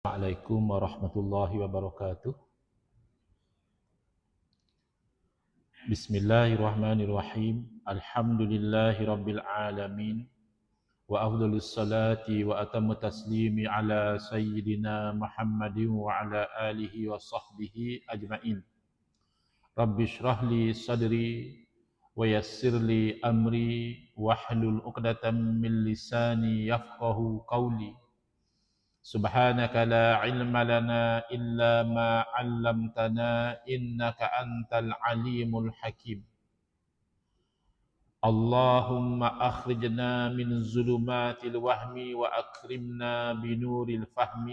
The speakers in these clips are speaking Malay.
Assalamualaikum warahmatullahi wabarakatuh. Bismillahirrahmanirrahim. Alhamdulillahi rabbil alamin. Wa afdalus salati wa atamu taslimi ala sayyidina Muhammadin wa ala alihi wa sahbihi ajma'in. Rabbi shrah li sadri wa yassir li amri wahlul 'uqdatam min lisani yafqahu qawli. سبحانك لا علم لنا إلا ما علمتنا إنك أنت العليم الحكيم اللهم أخرجنا من ظلمات الوهم وأكرمنا بنور الفهم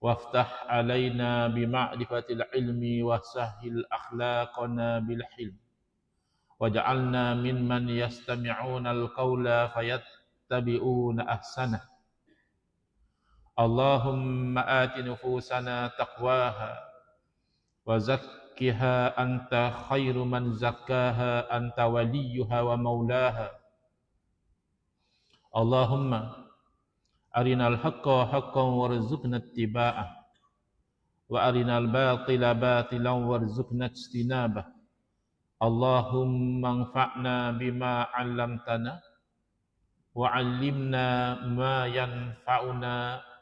وافتح علينا بمعرفة العلم وسهل أخلاقنا بالحلم وجعلنا ممن يستمعون القول فيتبعون أحسنه اللهم آت نفوسنا تقواها وزكها أنت خير من زكاها أنت وليها ومولاها. اللهم أرنا الحق حقا وارزقنا اتباعه وأرنا الباطل باطلا وارزقنا اجتنابه. اللهم انفعنا بما علمتنا وعلمنا ما ينفعنا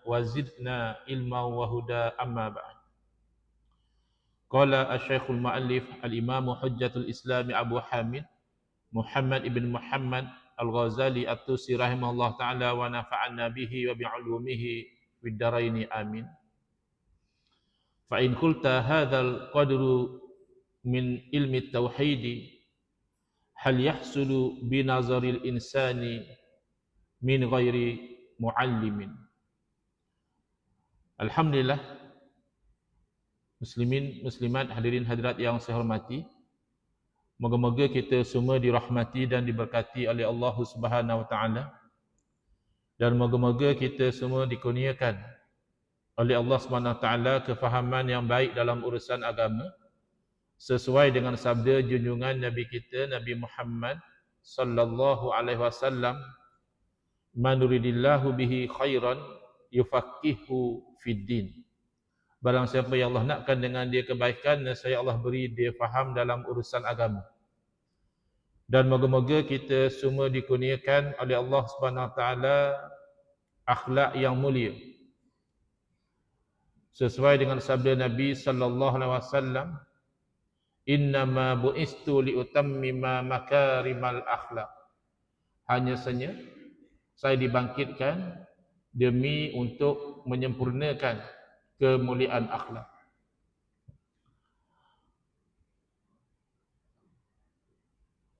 وزدنا علما وهدى. أما بعد. قال الشيخ المؤلف الإمام حجة الإسلام أبو حامد محمد بن محمد الغزالي التوسي رحمه الله تعالى ونفعنا به وبعلومه في الدارين آمين. فإن قلت هذا القدر من علم التوحيد هل يحصل بنظر الإنسان من غير معلم؟ Alhamdulillah. Muslimin, Muslimat, hadirin hadirat yang saya hormati Moga-moga kita semua dirahmati dan diberkati oleh Allah Subhanahu Wa Taala. Dan moga-moga kita semua dikurniakan oleh Allah Subhanahu Wa Taala kefahaman yang baik dalam urusan agama sesuai dengan sabda junjungan Nabi kita Nabi Muhammad sallallahu alaihi wasallam man bihi khairan yufaqihu fid din. Barang siapa yang Allah nakkan dengan dia kebaikan, saya Allah beri dia faham dalam urusan agama. Dan moga-moga kita semua dikurniakan oleh Allah Subhanahu Taala akhlak yang mulia. Sesuai dengan sabda Nabi sallallahu alaihi wasallam, "Innama bu'istu liutammima makarimal akhlak." Hanya saja saya dibangkitkan demi untuk menyempurnakan kemuliaan akhlak.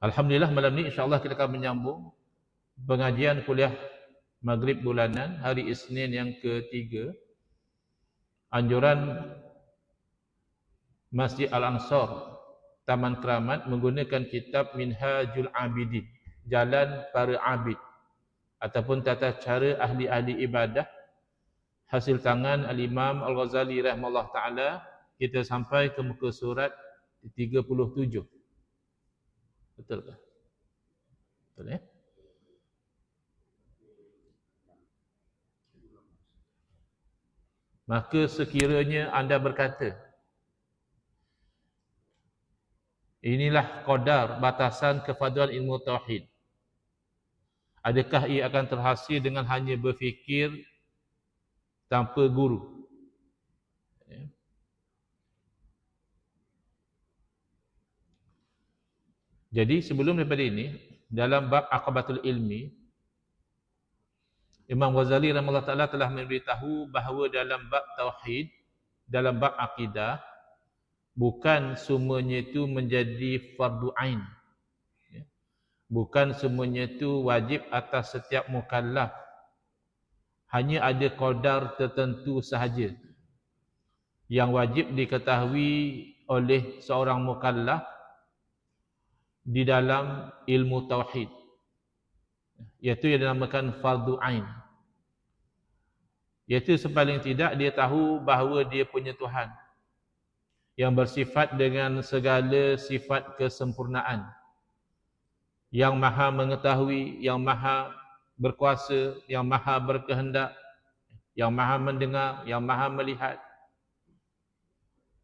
Alhamdulillah malam ni insyaAllah kita akan menyambung pengajian kuliah maghrib bulanan hari Isnin yang ketiga anjuran Masjid Al-Ansar Taman Keramat menggunakan kitab Minhajul Abidin Jalan Para Abid ataupun tata cara ahli-ahli ibadah. Hasil tangan Al-Imam Al-Ghazali rahimahullah taala kita sampai ke muka surat 37 betul ke? Betul ya? Maka sekiranya anda berkata inilah qadar batasan kefadulan ilmu tauhid Adakah ia akan terhasil dengan hanya berfikir tanpa guru? Ya. Jadi sebelum daripada ini, dalam bab akabatul ilmi, Imam Ghazali rahimahullah ta'ala telah memberitahu bahawa dalam bab tauhid, dalam bab akidah, bukan semuanya itu menjadi fardu ain bukan semuanya itu wajib atas setiap mukallaf. Hanya ada qadar tertentu sahaja yang wajib diketahui oleh seorang mukallaf di dalam ilmu tauhid. Iaitu yang dinamakan fardu ain. Iaitu sepaling tidak dia tahu bahawa dia punya Tuhan yang bersifat dengan segala sifat kesempurnaan yang maha mengetahui, yang maha berkuasa, yang maha berkehendak. yang maha mendengar, yang maha melihat.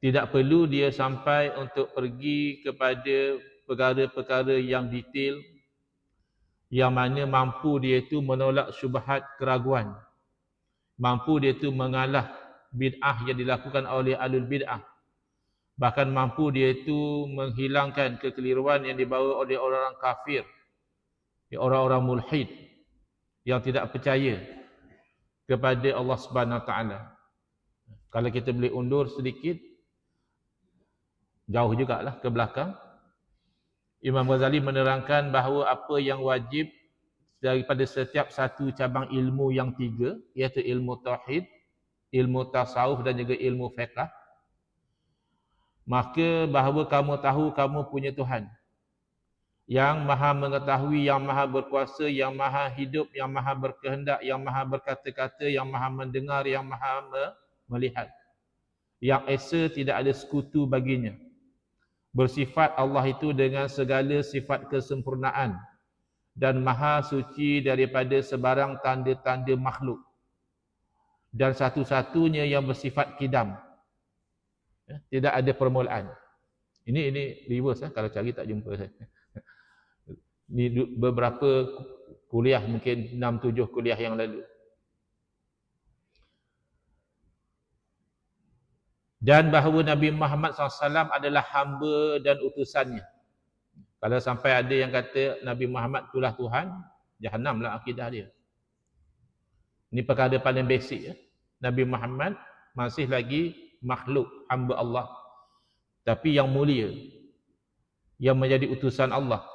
Tidak perlu dia sampai untuk pergi kepada perkara-perkara yang detail yang mana mampu dia itu menolak syubhat keraguan. Mampu dia itu mengalah bid'ah yang dilakukan oleh alul bid'ah. Bahkan mampu dia itu menghilangkan kekeliruan yang dibawa oleh orang-orang kafir. Orang-orang mulhid yang tidak percaya kepada Allah Subhanahu taala. Kalau kita boleh undur sedikit jauh jugalah ke belakang. Imam Ghazali menerangkan bahawa apa yang wajib daripada setiap satu cabang ilmu yang tiga iaitu ilmu tauhid, ilmu tasawuf dan juga ilmu fiqh maka bahawa kamu tahu kamu punya Tuhan yang maha mengetahui, yang maha berkuasa, yang maha hidup, yang maha berkehendak, yang maha berkata-kata, yang maha mendengar, yang maha melihat. Yang esa tidak ada sekutu baginya. Bersifat Allah itu dengan segala sifat kesempurnaan dan maha suci daripada sebarang tanda-tanda makhluk. Dan satu-satunya yang bersifat kidam. Ya, tidak ada permulaan. Ini ini reverse eh, kalau cari tak jumpa saya ni beberapa kuliah mungkin 6 7 kuliah yang lalu. Dan bahawa Nabi Muhammad SAW adalah hamba dan utusannya. Kalau sampai ada yang kata Nabi Muhammad itulah Tuhan, lah akidah dia. Ini perkara paling basic ya. Nabi Muhammad masih lagi makhluk hamba Allah. Tapi yang mulia. Yang menjadi utusan Allah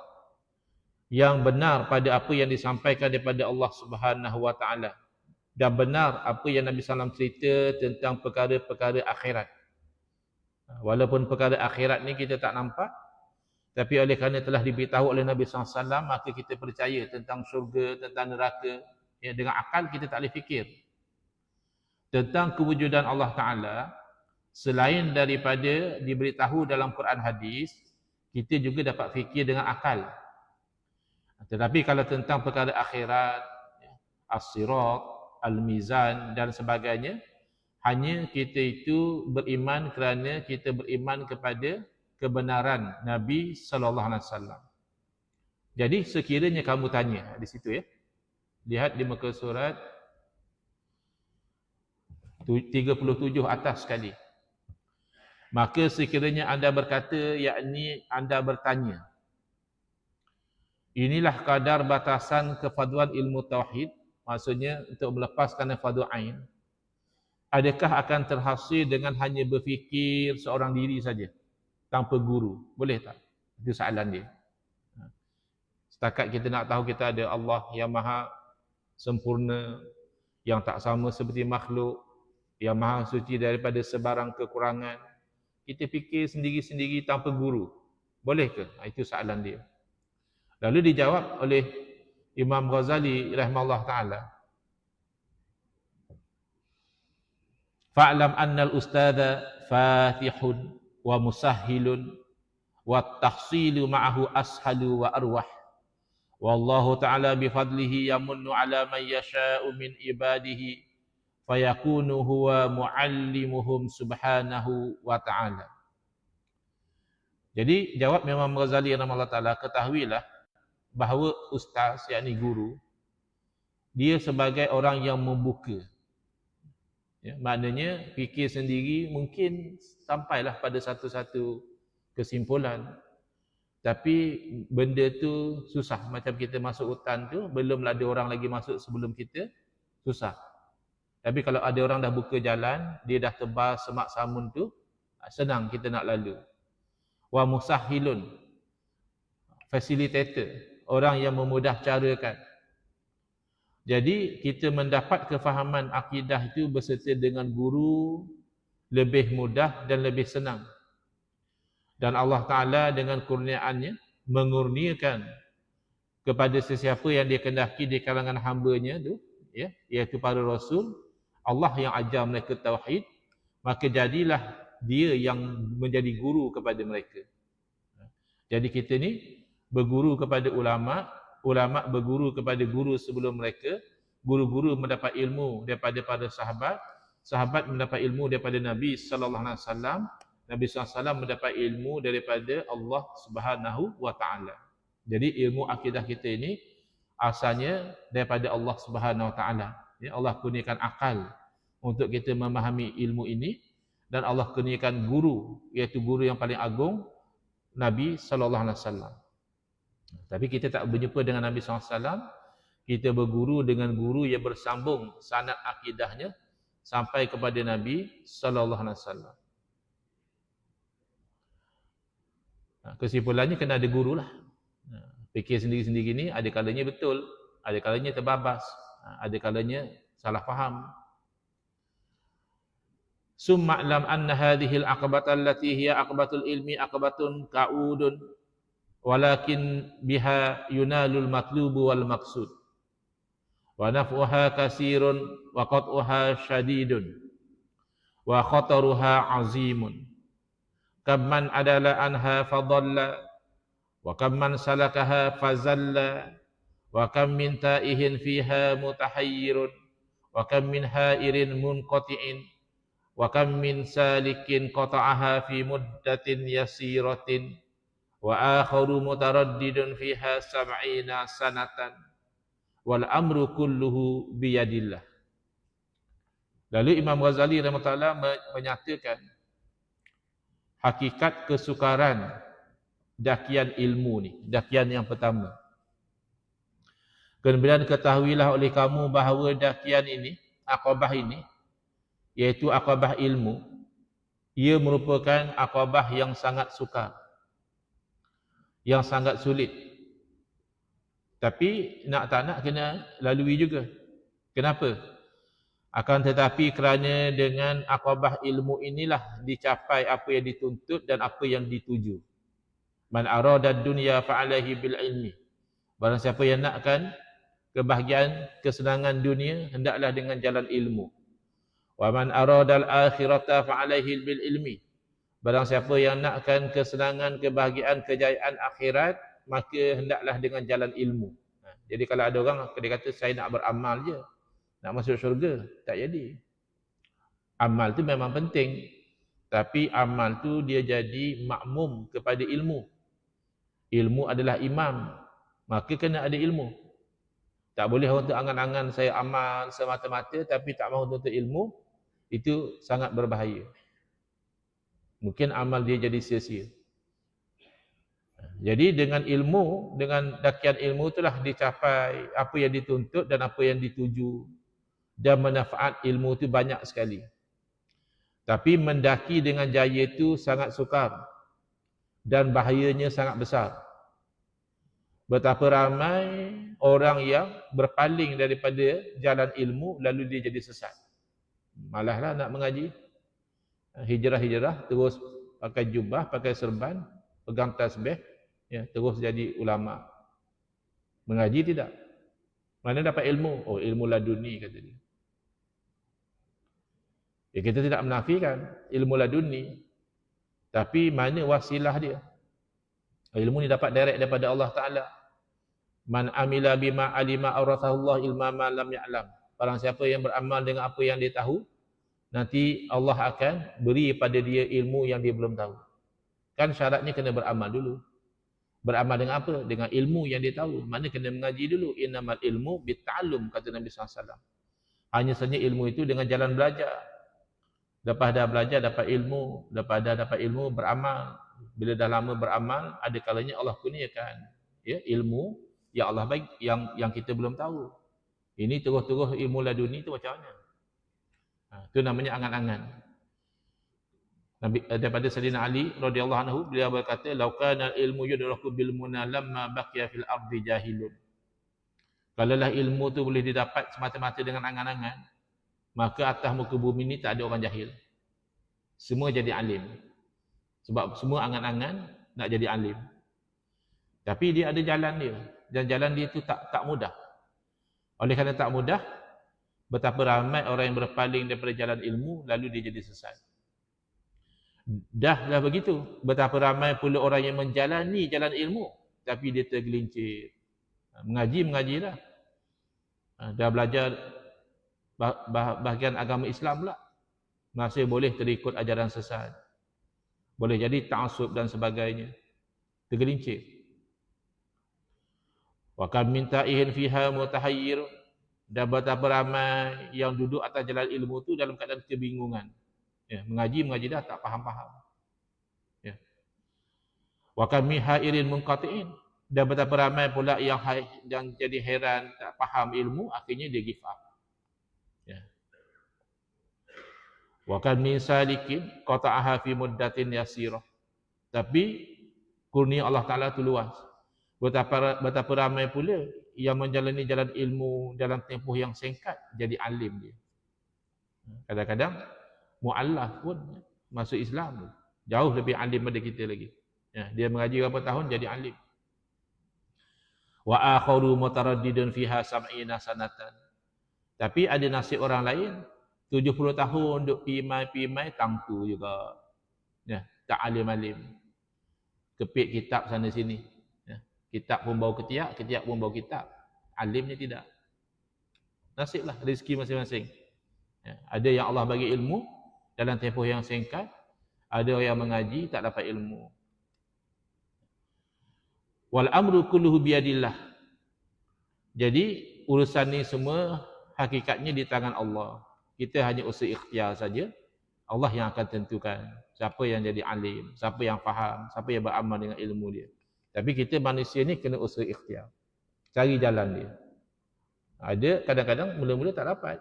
yang benar pada apa yang disampaikan daripada Allah Subhanahu wa taala dan benar apa yang Nabi sallam cerita tentang perkara-perkara akhirat. Walaupun perkara akhirat ni kita tak nampak tapi oleh kerana telah diberitahu oleh Nabi SAW maka kita percaya tentang syurga, tentang neraka ya, dengan akal kita tak boleh fikir tentang kewujudan Allah Ta'ala selain daripada diberitahu dalam Quran Hadis kita juga dapat fikir dengan akal tetapi kalau tentang perkara akhirat, ya, as-sirat, al-mizan dan sebagainya, hanya kita itu beriman kerana kita beriman kepada kebenaran Nabi sallallahu alaihi wasallam. Jadi sekiranya kamu tanya di situ ya. Lihat di muka surat 37 atas sekali. Maka sekiranya anda berkata yakni anda bertanya Inilah kadar batasan kefaduan ilmu tauhid, maksudnya untuk melepaskan fadu ain. Adakah akan terhasil dengan hanya berfikir seorang diri saja tanpa guru? Boleh tak? Itu soalan dia. Setakat kita nak tahu kita ada Allah yang maha sempurna, yang tak sama seperti makhluk, yang maha suci daripada sebarang kekurangan. Kita fikir sendiri-sendiri tanpa guru. Boleh ke? Itu soalan dia. Lalu dijawab oleh Imam Ghazali rahimahullah taala. Fa'lam anna al-ustadha fatihun wa musahhilun wa tahsilu ma'ahu ashalu wa arwah. Wallahu ta'ala bifadlihi yamunnu ala man yasha'u min ibadihi fayakunu huwa muallimuhum subhanahu wa ta'ala. Jadi jawab Imam Ghazali rahimahullah taala ketahuilah bahawa ustaz yakni guru dia sebagai orang yang membuka. Ya, maknanya fikir sendiri mungkin sampailah pada satu-satu kesimpulan. Tapi benda tu susah. Macam kita masuk hutan tu belum ada orang lagi masuk sebelum kita susah tapi kalau ada orang dah buka jalan dia dah tebas semak samun tu senang kita nak lalu wa musahilun facilitator orang yang memudah carakan. Jadi kita mendapat kefahaman akidah itu berserta dengan guru lebih mudah dan lebih senang. Dan Allah Ta'ala dengan kurniaannya mengurniakan kepada sesiapa yang dia kendaki di kalangan hambanya itu, ya, iaitu para Rasul, Allah yang ajar mereka Tauhid, maka jadilah dia yang menjadi guru kepada mereka. Jadi kita ni berguru kepada ulama, ulama berguru kepada guru sebelum mereka, guru-guru mendapat ilmu daripada para sahabat, sahabat mendapat ilmu daripada Nabi sallallahu alaihi wasallam, Nabi SAW mendapat ilmu daripada Allah Subhanahu wa taala. Jadi ilmu akidah kita ini asalnya daripada Allah Subhanahu wa taala. Ya, Allah kurniakan akal untuk kita memahami ilmu ini dan Allah kurniakan guru iaitu guru yang paling agung Nabi sallallahu alaihi wasallam. Tapi kita tak berjumpa dengan Nabi SAW, kita berguru dengan guru yang bersambung sanad akidahnya sampai kepada Nabi sallallahu alaihi wasallam. Kesimpulannya kena ada guru lah. Ha, fikir sendiri-sendiri ni ada kalanya betul, ada kalanya terbabas, ada kalanya salah faham. Summa lam anna hadhihi al-aqabata allati hiya aqbatul ilmi aqbatun ka'udun walakin biha yunalul matlubu wal maqsud wa naf'uha kasirun wa qat'uha shadidun wa khataruha azimun kam man adala anha fadalla wa kam man salakaha fazalla wa kam min ta'ihin fiha mutahayyirun? Wa kam min ha'irin munqati'in? Wa kam min salikin qata'aha fi muddatin yasiratin? Wa akharu mutaraddidun fiha sab'ina sanatan? Wal amru kulluhu biyadillah. Lalu Imam Ghazali rahimahullah menyatakan hakikat kesukaran dakian ilmu ni, dakian yang pertama. Kemudian ketahuilah oleh kamu bahawa dakian ini, akabah ini, iaitu akabah ilmu, ia merupakan akabah yang sangat sukar. Yang sangat sulit. Tapi nak tak nak kena lalui juga. Kenapa? akan tetapi kerana dengan akabah ilmu inilah dicapai apa yang dituntut dan apa yang dituju man arada dunya fa'alaihi bil ilmi barang siapa yang nakkan kebahagiaan kesenangan dunia hendaklah dengan jalan ilmu. Wa man arada al akhirata fa'alaihi bil ilmi. Barang siapa yang nakkan kesenangan kebahagiaan kejayaan akhirat maka hendaklah dengan jalan ilmu. Ha, jadi kalau ada orang dia kata saya nak beramal je nak masuk syurga. Tak jadi. Amal tu memang penting. Tapi amal tu dia jadi makmum kepada ilmu. Ilmu adalah imam. Maka kena ada ilmu tak boleh untuk angan-angan saya amal semata-mata tapi tak mahu untuk ilmu itu sangat berbahaya mungkin amal dia jadi sia-sia jadi dengan ilmu dengan dakian ilmu itulah dicapai apa yang dituntut dan apa yang dituju dan manfaat ilmu itu banyak sekali. Tapi mendaki dengan jaya itu sangat sukar dan bahayanya sangat besar. Betapa ramai orang yang berpaling daripada jalan ilmu lalu dia jadi sesat. Malahlah nak mengaji. Hijrah-hijrah terus pakai jubah, pakai serban, pegang tasbih, ya, terus jadi ulama. Mengaji tidak. Mana dapat ilmu? Oh, ilmu laduni kata dia. Ya, kita tidak menafikan ilmu laduni. Tapi mana wasilah dia? Ilmu ni dapat direct daripada Allah Ta'ala. Man amila bima alima awrathahullah ilma ma lam ya'lam. Barang siapa yang beramal dengan apa yang dia tahu, nanti Allah akan beri pada dia ilmu yang dia belum tahu. Kan syaratnya kena beramal dulu. Beramal dengan apa? Dengan ilmu yang dia tahu. Mana kena mengaji dulu. Innamal ilmu bitalum kata Nabi SAW. Hanya saja ilmu itu dengan jalan belajar. Lepas dah belajar dapat ilmu, lepas dah dapat ilmu beramal. Bila dah lama beramal, ada kalanya Allah kurniakan ya ilmu yang Allah bagi yang yang kita belum tahu. Ini terus-terus ilmu laduni tu macam mana? Ha, itu namanya angan-angan. Nabi eh, daripada Sayyidina Ali radhiyallahu anhu beliau berkata laukana ilmu yudraku bil muna lamma baqiya fil ardi jahilun. Kalaulah ilmu tu boleh didapat semata-mata dengan angan-angan, maka atas muka bumi ni tak ada orang jahil. Semua jadi alim. Sebab semua angan-angan nak jadi alim. Tapi dia ada jalan dia. Dan jalan dia tu tak tak mudah. Oleh kerana tak mudah, betapa ramai orang yang berpaling daripada jalan ilmu, lalu dia jadi sesat. Dah lah begitu. Betapa ramai pula orang yang menjalani jalan ilmu, tapi dia tergelincir. Mengaji, mengajilah. Ha, dah belajar bahagian agama Islam pula. Masih boleh terikut ajaran sesat. Boleh jadi ta'asub dan sebagainya. Tergelincir. Wa kam min ta'ihin fiha mutahayyir dan betapa ramai yang duduk atas jalan ilmu tu dalam keadaan kebingungan. Ya, mengaji mengaji dah tak faham-faham. Ya. Wa kam min hairin munqati'in dan betapa ramai pula yang yang jadi heran tak faham ilmu akhirnya dia give up. Ya. Wa kam min salikin qata'aha fi muddatin yasirah. Tapi kurnia Allah Taala tu luas. Betapa, betapa ramai pula yang menjalani jalan ilmu dalam tempoh yang singkat jadi alim dia. Kadang-kadang mu'allaf pun masuk Islam jauh lebih alim daripada kita lagi. Ya, dia mengaji berapa tahun jadi alim. Wa akharu mutaraddidun fiha sab'ina sanatan. Tapi ada nasib orang lain 70 tahun duk pimai-pimai tangtu juga. Ya, tak alim-alim. Kepit kitab sana sini. Kitab pun bawa ketiak, ketiak pun bawa kitab. Alimnya tidak. Nasiblah rezeki masing-masing. Ya, ada yang Allah bagi ilmu dalam tempoh yang singkat. Ada yang mengaji tak dapat ilmu. Wal amru kulluhu biadillah. Jadi urusan ni semua hakikatnya di tangan Allah. Kita hanya usaha ikhtiar saja. Allah yang akan tentukan siapa yang jadi alim, siapa yang faham, siapa yang beramal dengan ilmu dia. Tapi kita manusia ni kena usaha ikhtiar. Cari jalan dia. Ada kadang-kadang mula-mula tak dapat.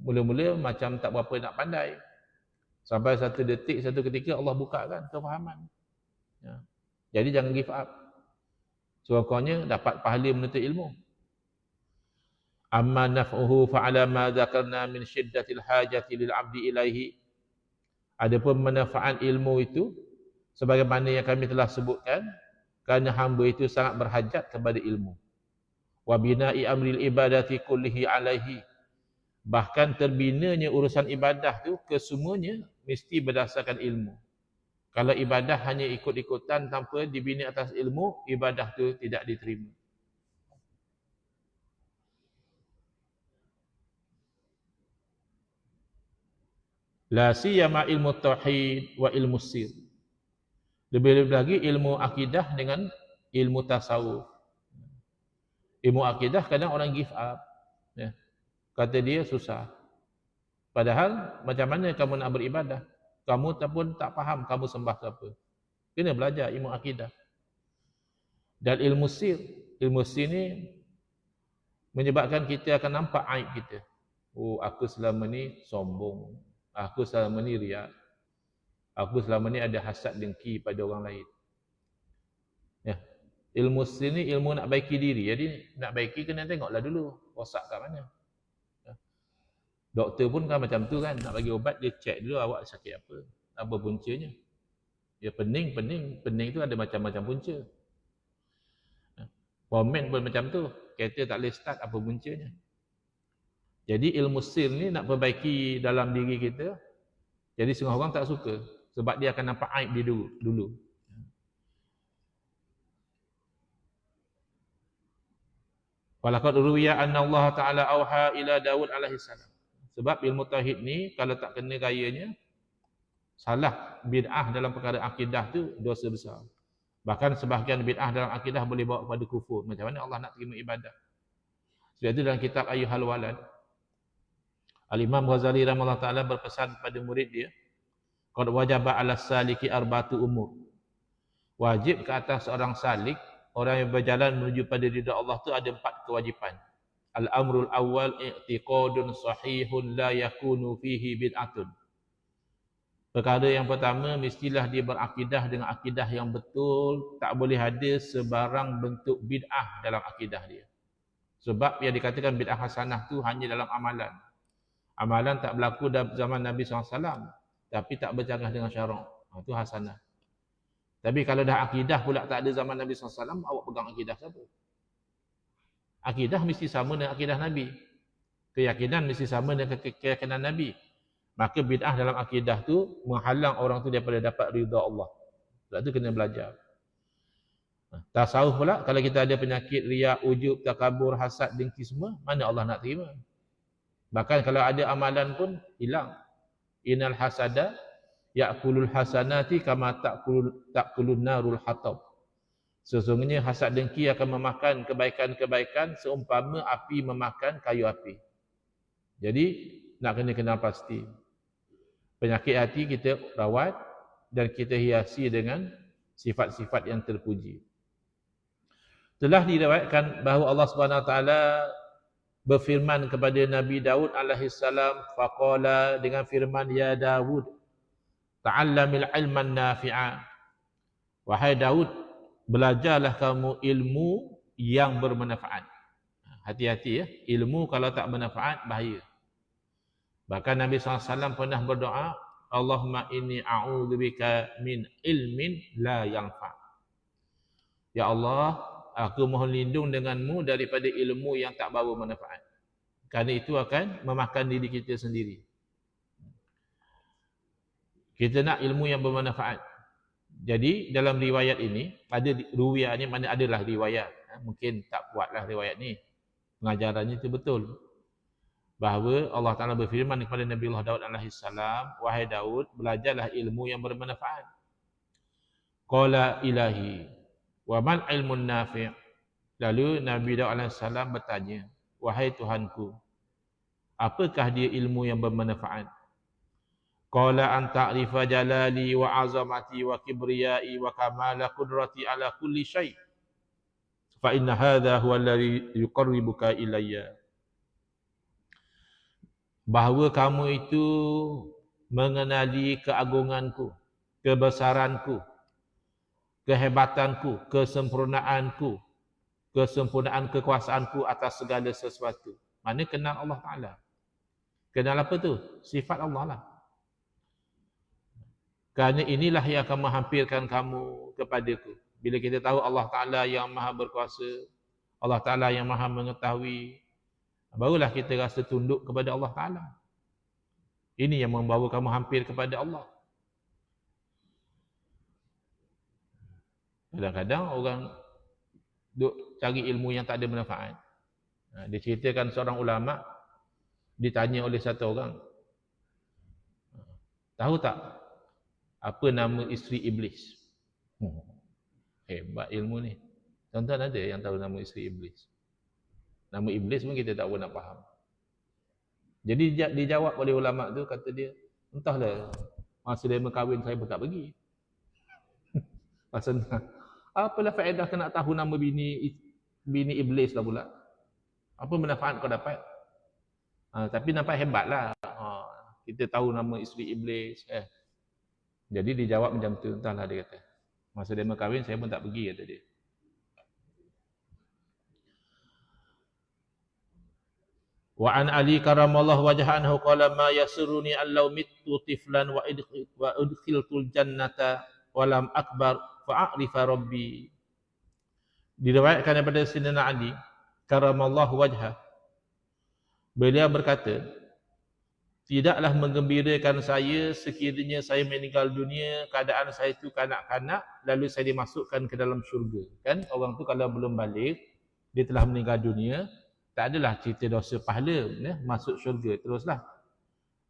Mula-mula macam tak berapa nak pandai. Sampai satu detik, satu ketika Allah buka kan kefahaman. Ya. Jadi jangan give up. Sekurang-kurangnya dapat pahala menuntut ilmu. Amma naf'uhu fa'ala ma zakarna min syiddatil hajati lil abdi ilaihi. Adapun manfaat ilmu itu sebagaimana yang kami telah sebutkan kerana hamba itu sangat berhajat kepada ilmu. Wa bina'i amril ibadati kullihi alaihi. Bahkan terbinanya urusan ibadah tu kesemuanya mesti berdasarkan ilmu. Kalau ibadah hanya ikut-ikutan tanpa dibina atas ilmu ibadah tu tidak diterima la siyama ilmu tauhid wa ilmu sir lebih-lebih lagi ilmu akidah dengan ilmu tasawuf. Ilmu akidah kadang orang give up. Ya. Kata dia susah. Padahal macam mana kamu nak beribadah? Kamu pun tak faham kamu sembah siapa. Kena belajar ilmu akidah. Dan ilmu sir. Ilmu sir ni menyebabkan kita akan nampak aib kita. Oh, aku selama ni sombong. Aku selama ni riak aku selama ni ada hasad dengki pada orang lain. Ya. Ilmu sini ilmu nak baiki diri. Jadi nak baiki kena tengoklah dulu rosak kat mana. Ya. Doktor pun kan macam tu kan nak bagi ubat dia check dulu awak sakit apa. Apa puncanya. Ya pening, pening. Pening tu ada macam-macam punca. Ya. Komen pun macam tu. Kereta tak boleh start apa puncanya. Jadi ilmu sir ni nak perbaiki dalam diri kita. Jadi semua orang tak suka sebab dia akan nampak aib dia dulu. dulu. Walaqad ruwiya anna Allah Taala auha ila Daud alaihi salam. Sebab ilmu tauhid ni kalau tak kena gayanya salah bid'ah dalam perkara akidah tu dosa besar. Bahkan sebahagian bid'ah dalam akidah boleh bawa kepada kufur. Macam mana Allah nak terima ibadah? Sebab itu dalam kitab Ayyuhal Walad Al-Imam Ghazali rahimahullah taala berpesan kepada murid dia Qad wajaba ala saliki arbatu umur. Wajib ke atas seorang salik, orang yang berjalan menuju pada ridha Allah tu ada empat kewajipan. Al-amrul awal i'tiqadun sahihun la yakunu fihi bid'atun. Perkara yang pertama, mestilah dia berakidah dengan akidah yang betul. Tak boleh ada sebarang bentuk bid'ah dalam akidah dia. Sebab yang dikatakan bid'ah hasanah tu hanya dalam amalan. Amalan tak berlaku dalam zaman Nabi SAW tapi tak bercanggah dengan syarak. Ha, itu hasanah. Tapi kalau dah akidah pula tak ada zaman Nabi SAW, awak pegang akidah siapa? Akidah mesti sama dengan akidah Nabi. Keyakinan mesti sama dengan keyakinan Nabi. Maka bid'ah dalam akidah tu menghalang orang tu daripada dapat ridha Allah. Sebab tu kena belajar. Tasawuf pula kalau kita ada penyakit riak, ujub, takabur, hasad, dengki semua, mana Allah nak terima? Bahkan kalau ada amalan pun hilang. Innal hasada ya'kulul hasanati kama ta'kulul ta'kulun narul hatab. Sesungguhnya hasad dengki akan memakan kebaikan-kebaikan seumpama api memakan kayu api. Jadi nak kena kenal pasti. Penyakit hati kita rawat dan kita hiasi dengan sifat-sifat yang terpuji. Telah diriwayatkan bahawa Allah Subhanahu Wa Taala berfirman kepada Nabi Daud alaihi salam faqala dengan firman ya Daud ta'allamil ilman nafi'a. Wahai Daud belajarlah kamu ilmu yang bermanfaat. Hati-hati ya ilmu kalau tak bermanfaat bahaya. Bahkan Nabi SAW pernah berdoa Allahumma inni a'udzubika min ilmin la yanfa. Ya Allah aku mohon lindung denganmu daripada ilmu yang tak bawa manfaat. Kerana itu akan memakan diri kita sendiri. Kita nak ilmu yang bermanfaat. Jadi dalam riwayat ini, ada riwayat ini mana adalah riwayat. Ha, mungkin tak kuatlah riwayat ni. Pengajarannya itu betul. Bahawa Allah Ta'ala berfirman kepada Nabi Allah Daud AS, Wahai Daud, belajarlah ilmu yang bermanfaat. Qala ilahi, Wa man ilmun nafi' Lalu Nabi Daud AS bertanya Wahai Tuhanku Apakah dia ilmu yang bermanfaat Qala an ta'rifa jalali wa azamati wa kibriyai wa kamala qudrati ala kulli syai Fa inna hadha huwa alladhi yuqarribuka ilayya Bahawa kamu itu mengenali keagunganku, kebesaranku, kehebatanku, kesempurnaanku, kesempurnaan kekuasaanku atas segala sesuatu. Mana kenal Allah Ta'ala? Kenal apa tu? Sifat Allah lah. Kerana inilah yang akan menghampirkan kamu kepadaku. Bila kita tahu Allah Ta'ala yang maha berkuasa, Allah Ta'ala yang maha mengetahui, barulah kita rasa tunduk kepada Allah Ta'ala. Ini yang membawa kamu hampir kepada Allah. Kadang-kadang orang duk cari ilmu yang tak ada manfaat. Ha, dia ceritakan seorang ulama ditanya oleh satu orang. Tahu tak apa nama isteri iblis? Hebat ilmu ni. Tuan-tuan ada yang tahu nama isteri iblis? Nama iblis pun kita tak pernah faham. Jadi dijawab oleh ulama tu kata dia, entahlah masa dia berkahwin saya pun tak pergi. Pasal Apalah faedah kena tahu nama bini bini iblis lah pula. Apa manfaat kau dapat? Ha, tapi nampak hebatlah. Ha, kita tahu nama isteri iblis. Eh. Jadi dijawab macam tu. Entahlah dia kata. Masa dia berkahwin saya pun tak pergi kata dia. Wa an Ali karamallahu wajhahu qala ma yasuruni allau mittu tiflan wa idkhiltul jannata walam akbar fa'arifa rabbi diriwayatkan daripada Sayyidina Ali karamallahu wajha beliau berkata tidaklah menggembirakan saya sekiranya saya meninggal dunia keadaan saya itu kanak-kanak lalu saya dimasukkan ke dalam syurga. Kan? Orang tu kalau belum balik dia telah meninggal dunia tak adalah cerita dosa pahala ya, masuk syurga teruslah.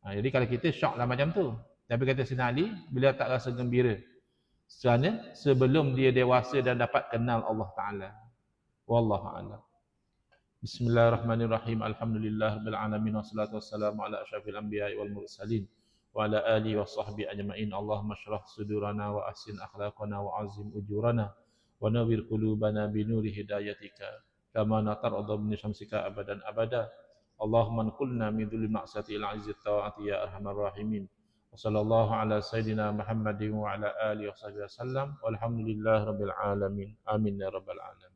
Ha, jadi kalau kita syok lah macam tu. Tapi kata Sina Ali beliau tak rasa gembira. Sebenarnya sebelum dia dewasa dan dapat kenal Allah Taala. Wallahu a'lam. Bismillahirrahmanirrahim. Alhamdulillahirabbil alamin wassalatu wassalamu ala asyrafil anbiya'i wal mursalin wa ala alihi washabbi ajmain. Allahumma syrah sudurana wa ahsin akhlaqana wa azim ujurana wa nawwir qulubana bi nuri hidayatika kama natar adab ni syamsika abadan abada. Allahumma qulna min dhulil ma'sati ila izzati ta'ati ya arhamar rahimin. Wa sallallahu ala sayidina Muhammadin wa ala alihi washabbi wasallam. Walhamdulillahirabbil alamin. Amin ya rabbal alamin.